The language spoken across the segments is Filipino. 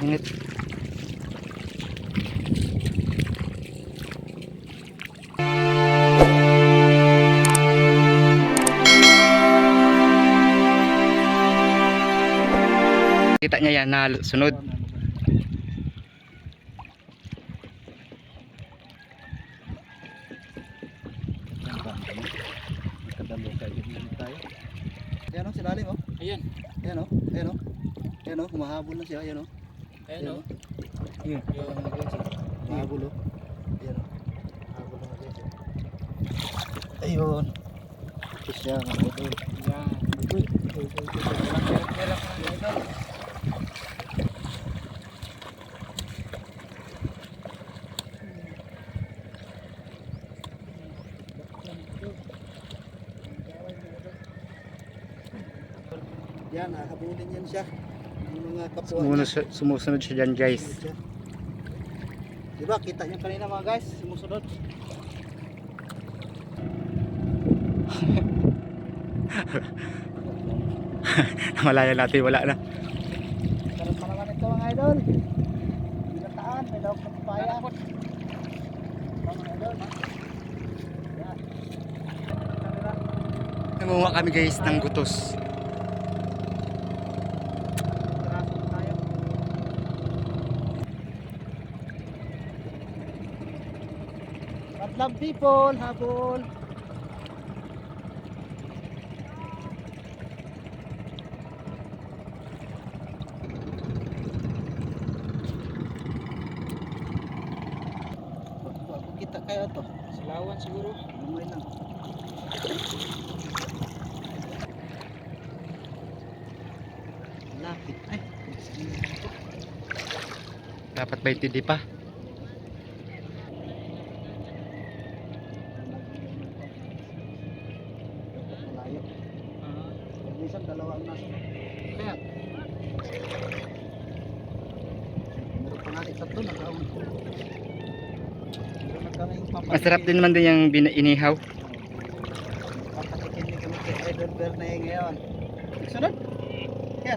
Sungit. Kita niya yan na sunod. Ayan o, silalim o. Ayan. Ayan o, ayan o. Ayan o, humahabol na siya, ayan o. Ayan o. Ayan. Yung guys. Humahabol o. Ayan o. Habol na guys. Ayun. Ito siya, mga idol. Yan. Uy. Uy, uy, uy. Walang merak-merak mga idol. Yan, hahabulin yan siya. Mga kapwa Sumusunod, niya. siya- sumusunod siya dyan guys. Diba, kita niyo kanina mga guys, sumusunod. Malaya natin wala na. Sarap pa naman ito mga idol. Binataan, may lawak ng papaya. Mga idol. Nangunga kami guys ng gutos. Madlang people, habol. Kita kayo to. Silawan siguro. Lumay lang. Lapit. Ay, Dapat ba itindi pa? Nagkaon yung papatikin. Masarap din naman din yung inihaw. Papatikin ni kami kay Idol Bernay ngayon. Sunod. Kaya.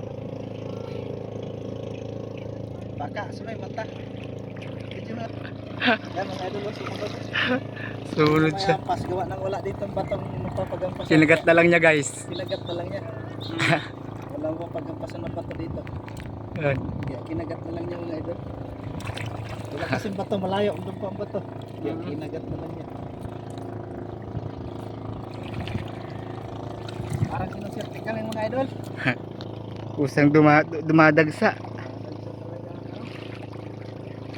Baka, sunay mata. Na. Yan mga idol, sumunod. Sunod siya. Pas gawa ng wala dito ang batang mapapagampas. Kinagat na lang niya guys. Kinagat na lang niya. Wala mo pagampasan ng bato dito. Yan. Kinagat na lang niya mga idol. Kasing bato, malayo ang doon pa ang bato. Mhm. kinagat na lang niya. Parang sinusirti ka lang mga idol. Kusang duma dumadagsa.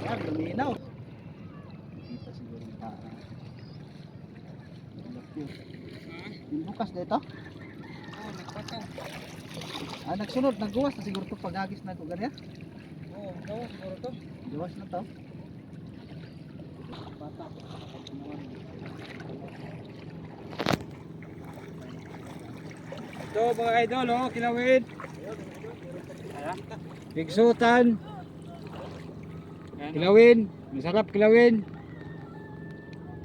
Yan, luminaw. Siguro yung. Yung bukas dito? Oo, nagpataw. Ah, nagsunod, nagguwas na siguro to paghagis na ito ganyan. Oo, gawa siguro to. Gawas na to. Ito mga idol, oh, kilawin. Bigsutan. Kilawin. Masarap kilawin.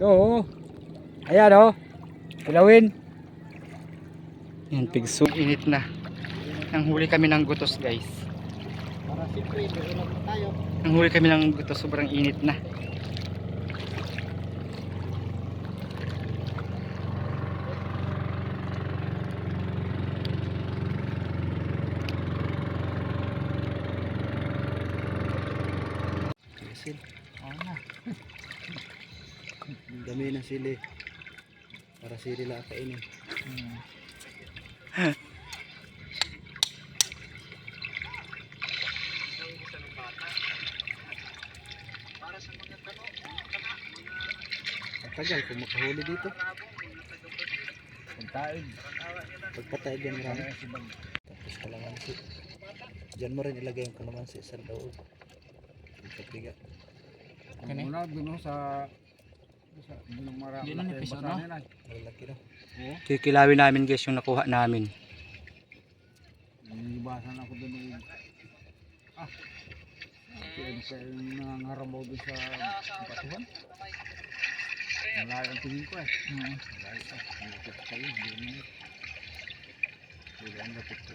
Ito, oh. Ayan, oh. Kilawin. Yan, pigso. Init na. Nanghuli kami ng gutos guys. Nanghuli kami ng gutos. Sobrang init na. Sil. Oo na. Ang dami ng sili. Para sili lang kainin. Matagal kung makahuli dito. Pagkain. Pagpatay dyan marami. Tapos kalamansi. Diyan mo rin ilagay yung kalamansi sa loob. Pagpiga. Kani? Una dun sa sa dun marami. Yun ang nipis, ano? Malalaki daw. Kikilawin namin guys yung nakuha namin. Inibasan ako dun ng ah. Kaya kaya nangangarabaw dun sa batuhan. Malayo ang tingin ko eh. Mm. Malayo pa. Malapit kayo. Hindi naman. Wala ang lapit ko.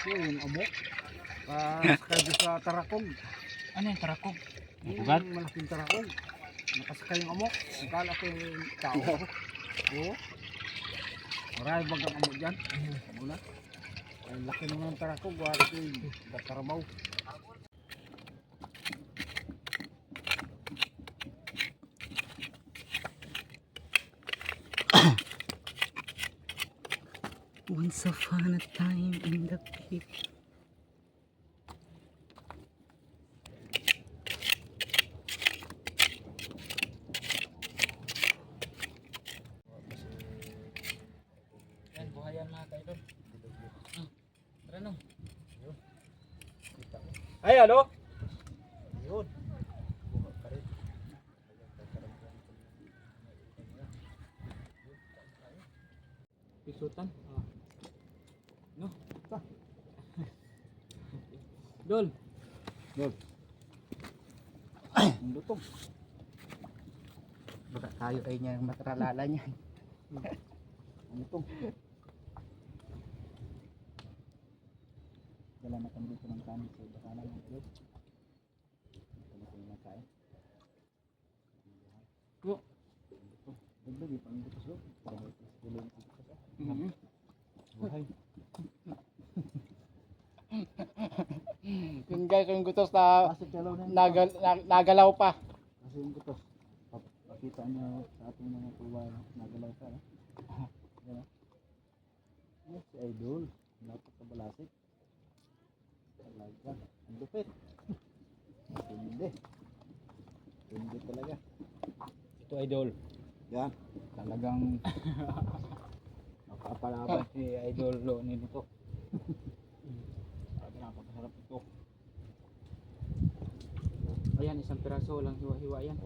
So, yung amok. Pasakay doon sa tarakog. Ano yung tarakog? Yung Ugat? malaking tarakog. Nakasakay yung amok. Akala ko yung tao. Oo. Marami bang ang amok dyan? Muna. Ang laki naman ng tarakog. Wala ko yung Datarabaw. Once upon a time in the pit. Yan, buhayan mga kaidol. Hmm. Tara no. Ay, ano? Yun. Pisutan. No? Dol. Ang lutong. Baka tayo ay niya matralala niyan. Ang lutong. Na kami dito ng kanin sa bakalan ng ilog. Ito na kami nakain. Yo. Dagdag yung pangbutos lo. Para may tulong bukas ah. Mhm. Buhay. Yung guys, yung gutos na na- nagalaw pa. Kasi yung gutos. Pakita niyo sa ating mga tuwa na nagalaw. No? Yan ah. Yes, Idol. Talaga. Ang lupit. Hindi. Hindi talaga. Ito idol. Yan. Talagang nakapalaban si idol lo ni dito. Talaga napakasarap ito. Ayan, isang piraso lang hiwa-hiwa yan.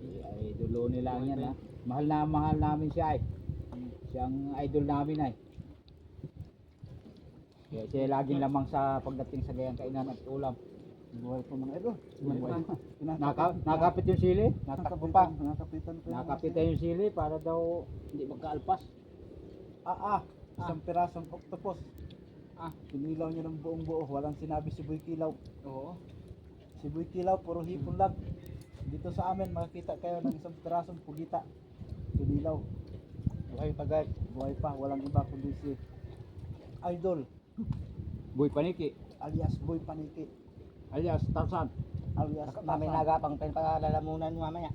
Si Idol lo nila yan ha. Mahal na mahal namin siya ay. Siyang idol namin ay. Kaya siya laging lamang sa pagdating sa gayang kainan at ulam. Buhay pa mga idol. Buhay. Naka, nakapit yung sili. Pa. Nakapitan pa. Nakapitan yung sili para daw hindi magkaalpas. Ah, ah. Isang pirasong octopus. Ah. Pinilaw niya ng buong buo. Walang sinabi si Boy Kilaw. Oo. Si Boy Kilaw, puro hipon lang. Dito sa amin, makikita kayo ng isang pirasong pugita. Pinilaw. Buhay pa guys. Buhay pa. Walang iba kundi si Idol. Boy Paniki, Alias Boy Paniki. alias Tarzan. Alias Mami Tarzan. nagapang pen palalamunan mamaya.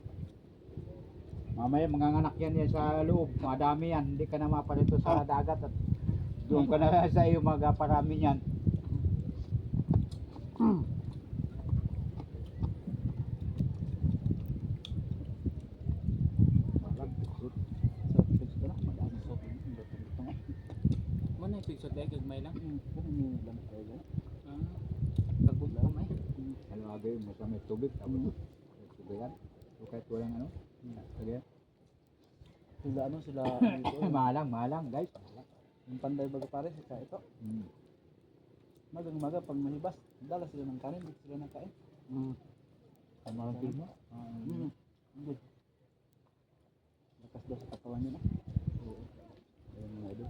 Mamaya manganganak yan yan sa loob. Madami yan. Hindi ka na mapalito sa dagat at doon ka na sa iyo magaparami yan. Balag, pigsot. Sa pigsot na, madami sa pigsot. Ang dating ito nga. Mo dahil gagmay lang. Kung may lang lang. Ah, tagbog ko may. Ano nga gayon, basta may tubig. Tapos, may tubigan. O kahit walang ano. Sige. Sila ano, sila dito. mahalang, mahalang guys. Yung panday baga pare, sa ito. Hmm. Magang maga, pag mahibas, dala sila ng kanin, dito sila nakain. Hmm. Kamarang mo? Ah. Hindi. Lakas daw sa katawan niya na. Oo. Ayun mga idol.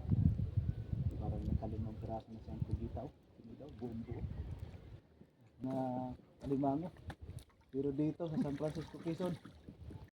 Parang piraso na siyang tugitaw. Hindi daw, buong buo. Na kalimango. Pero dito sa San Francisco, Quezon,